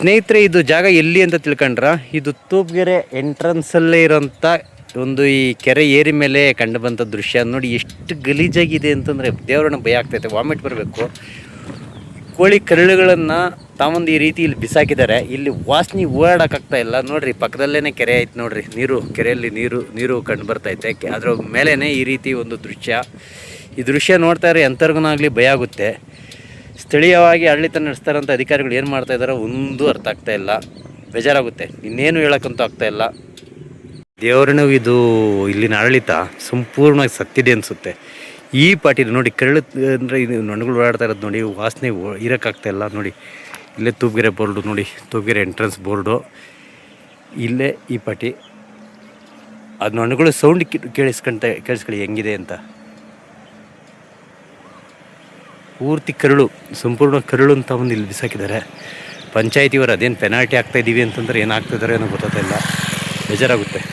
ಸ್ನೇಹಿತರೆ, ಇದು ಜಾಗ ಎಲ್ಲಿ ಅಂತ ತಿಳ್ಕೊಂಡ್ರ? ಇದು ತೂಪ್ಗೆರೆ ಎಂಟ್ರೆನ್ಸಲ್ಲೇ ಇರೋಂಥ ಒಂದು ಈ ಕೆರೆ ಏರಿ ಮೇಲೆ ಕಂಡು ಬಂಥ ದೃಶ್ಯ. ನೋಡಿ, ಎಷ್ಟು ಗಲೀಜಾಗಿದೆ ಅಂತಂದರೆ ದೇವರನ್ನ ಭಯ ಆಗ್ತೈತೆ ವಾಮಿಟ್ ಬರಬೇಕು. ಕೋಳಿ ಕರಳುಗಳನ್ನು ತಾವೊಂದು ಈ ರೀತಿ ಇಲ್ಲಿ ಬಿಸಾಕಿದ್ದಾರೆ. ಇಲ್ಲಿ ವಾಸನೆ ಓಡಾಡೋಕ್ಕಾಗ್ತಾ ಇಲ್ಲ. ನೋಡಿರಿ ಪಕ್ಕದಲ್ಲೇ ಕೆರೆ ಐತೆ ನೋಡಿರಿ. ನೀರು, ಕೆರೆಯಲ್ಲಿ ನೀರು ನೀರು ಕಂಡು ಬರ್ತೈತೆ ಅದ್ರ ಮೇಲೇ ಈ ರೀತಿ ಒಂದು ದೃಶ್ಯ. ಈ ದೃಶ್ಯ ನೋಡ್ತಾ ಇದ್ರೆ ಎಂಥವ್ರಿಗೂನಾಗಲಿ ಭಯ ಆಗುತ್ತೆ. ಸ್ಥಳೀಯವಾಗಿ ಆಡಳಿತ ನಡೆಸ್ತಾರಂಥ ಅಧಿಕಾರಿಗಳು ಏನು ಮಾಡ್ತಾ ಇದ್ದಾರೋ ಒಂದು ಅರ್ಥ ಆಗ್ತಾ ಇಲ್ಲ. ಬೇಜಾರಾಗುತ್ತೆ. ಇನ್ನೇನು ಹೇಳೋಕ್ಕಂತೂ ಆಗ್ತಾ ಇಲ್ಲ. ದೇವರನ್ನು ಇದು ಇಲ್ಲಿನ ಆಡಳಿತ ಸಂಪೂರ್ಣವಾಗಿ ಸತ್ತಿದೆ ಅನಿಸುತ್ತೆ. ಈ ಪಾಟೀಲ್ ನೋಡಿ ಕರಳು ಅಂದರೆ ಇದು ನೊಣಗಳು ಓಡಾಡ್ತಾ ಇರೋದು ನೋಡಿ, ವಾಸನೆ ಇರೋಕ್ಕಾಗ್ತಾ ಇಲ್ಲ ನೋಡಿ. ಇಲ್ಲೇ ತೂಪ್ಗೆರೆ ಬೋರ್ಡು ನೋಡಿ, ತೂಪ್ಗೆರೆ ಎಂಟ್ರೆನ್ಸ್ ಬೋರ್ಡು. ಇಲ್ಲೇ ಈ ಪಾಟಿ ಅದು ನೊಣಗಳು ಸೌಂಡ್ ಕೇಳಿಸ್ಕೊಂತ, ಕೇಳಿಸ್ಕೊಳ್ಳಿ ಹೆಂಗಿದೆ ಅಂತ. ಪೂರ್ತಿ ಕರುಳು, ಸಂಪೂರ್ಣ ಕರುಳು ಅಂತ ಒಂದು ಇಲ್ಲಿ ಬಿಸಾಕಿದ್ದಾರೆ. ಪಂಚಾಯತಿಯವರು ಅದೇನು ಪೆನಾಲ್ಟಿ ಆಗ್ತಾ ಇದೀವಿ ಅಂತಂದ್ರೆ ಏನಾಗ್ತಿದ್ದಾರೆ ಅನ್ನೋ ಗೊತ್ತಾಗ್ತಾ ಇಲ್ಲ. ಬೇಜಾರಾಗುತ್ತೆ.